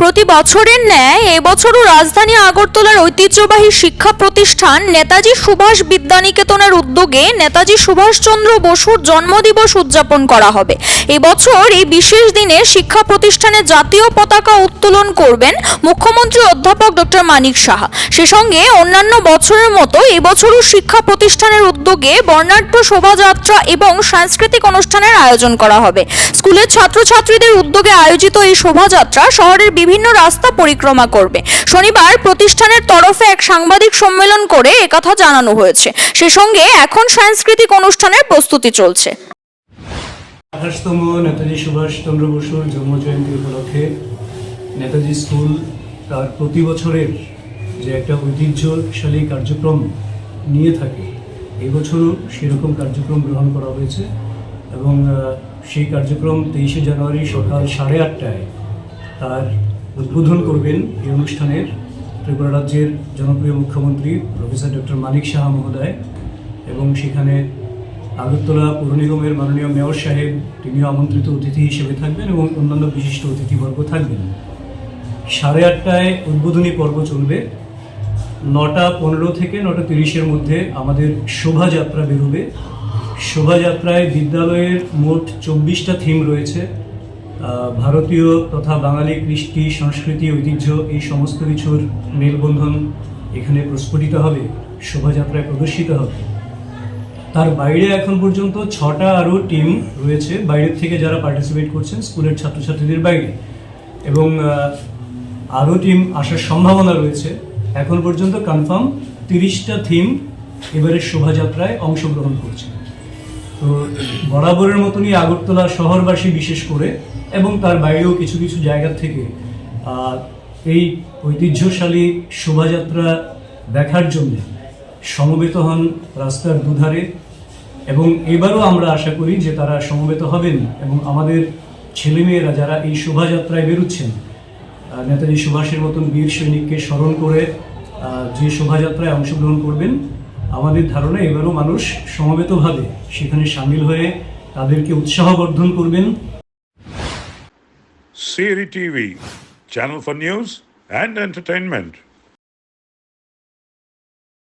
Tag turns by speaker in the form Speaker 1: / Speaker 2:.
Speaker 1: প্রতি বছরের ন্যায় এবছরও রাজধানী আগরতলার ঐতিহ্যবাহী শিক্ষা প্রতিষ্ঠান নেতাজি সুভাষ বিদ্যানিকেতনের উদ্যোগে নেতাজি সুভাষচন্দ্র বসুর জন্মদিবস উদযাপন করা হবে। এবছর এই বিশেষ দিনে শিক্ষা প্রতিষ্ঠানে জাতীয় পতাকা উত্তোলন করবেন মুখ্যমন্ত্রী অধ্যাপক ডক্টর মানিক সাহা। সে সঙ্গে অন্যান্য বছরের মতো এবছরও শিক্ষা প্রতিষ্ঠানের উদ্যোগে বর্ণাঢ্য শোভাযাত্রা এবং সাংস্কৃতিক অনুষ্ঠানের আয়োজন করা হবে। স্কুলের ছাত্রছাত্রীদের উদ্যোগে আয়োজিত এই শোভাযাত্রা শহরের বিভিন্ন রাস্তা পরিক্রমা করবে। শনিবার প্রতিষ্ঠানের তরফে এক সাংবাদিক সম্মেলন করে একথা জানানো হয়েছে। সে সঙ্গে এখন সাংস্কৃতিক অনুষ্ঠানের প্রস্তুতি চলছে।
Speaker 2: আঠাশতম নেতাজি সুভাষচন্দ্র বসুর জন্মজয়ন্তী উপলক্ষে নেতাজি স্কুল তার প্রতি বছরের যে একটা ঐতিহ্যশালী কার্যক্রম নিয়ে থাকে এবছরও সেরকম কার্যক্রম গ্রহণ করা হয়েছে এবং সেই কার্যক্রম তেইশে জানুয়ারি সকাল সাড়ে আটটায় তার উদ্বোধন করবেন এই অনুষ্ঠানের ত্রিপুরা রাজ্যের জনপ্রিয় মুখ্যমন্ত্রী প্রফেসর ডক্টর মানিক সাহা মহোদয় এবং সেখানে আগরতলা পৌর নিগমের মাননীয় মেয়র সাহেব, তিনিও আমন্ত্রিত অতিথি হিসেবে থাকবেন এবং অন্যান্য বিশিষ্ট অতিথিবর্গ থাকবেন। সাড়ে আটটায় উদ্বোধনী পর্ব চলবে। নটা পনেরো থেকে নটা তিরিশের মধ্যে আমাদের শোভাযাত্রা বেরোবে। শোভাযাত্রায় বিদ্যালয়ের মোট চব্বিশটা থিম রয়েছে। ভারতীয় তথা বাঙালি কৃষ্টি, সংস্কৃতি, ঐতিহ্য, এই সমস্ত কিছুর মেলবন্ধন এখানে প্রস্ফুটিত হবে, শোভাযাত্রায় প্রদর্শিত হবে। তার বাইরে এখন পর্যন্ত ছটা আরও টিম রয়েছে, বাইরের থেকে যারা পার্টিসিপেট করছেন, স্কুলের ছাত্রছাত্রীদের বাইরে। এবং আরও টিম আসার সম্ভাবনা রয়েছে। এখন পর্যন্ত কনফার্ম তিরিশটা থিম এবারের শোভাযাত্রায় অংশগ্রহণ করছে। তো বরাবরের মতনই আগরতলা শহরবাসী বিশেষ করে এবং তার বাইরেও কিছু কিছু জায়গা থেকে এই ঐতিহ্যশালী শোভাযাত্রা দেখার জন্য সমবেত হন রাস্তার দুধারে এবং এবারও আমরা আশা করি যে তারা সমবেত হবেন এবং আমাদের ছেলেমেয়েরা যারা এই শোভাযাত্রায় বেরোচ্ছেন নেতাজি সুভাষের মতন বীর সৈনিককে স্মরণ করে যে শোভাযাত্রায় অংশগ্রহণ করবেন আমাদের ধারণা এবারও মানুষ সমবেতভাবে সেখানে সামিল হয়ে তাদেরকে উৎসাহ বর্ধন করবেন
Speaker 3: Siri TV channel for news and entertainment.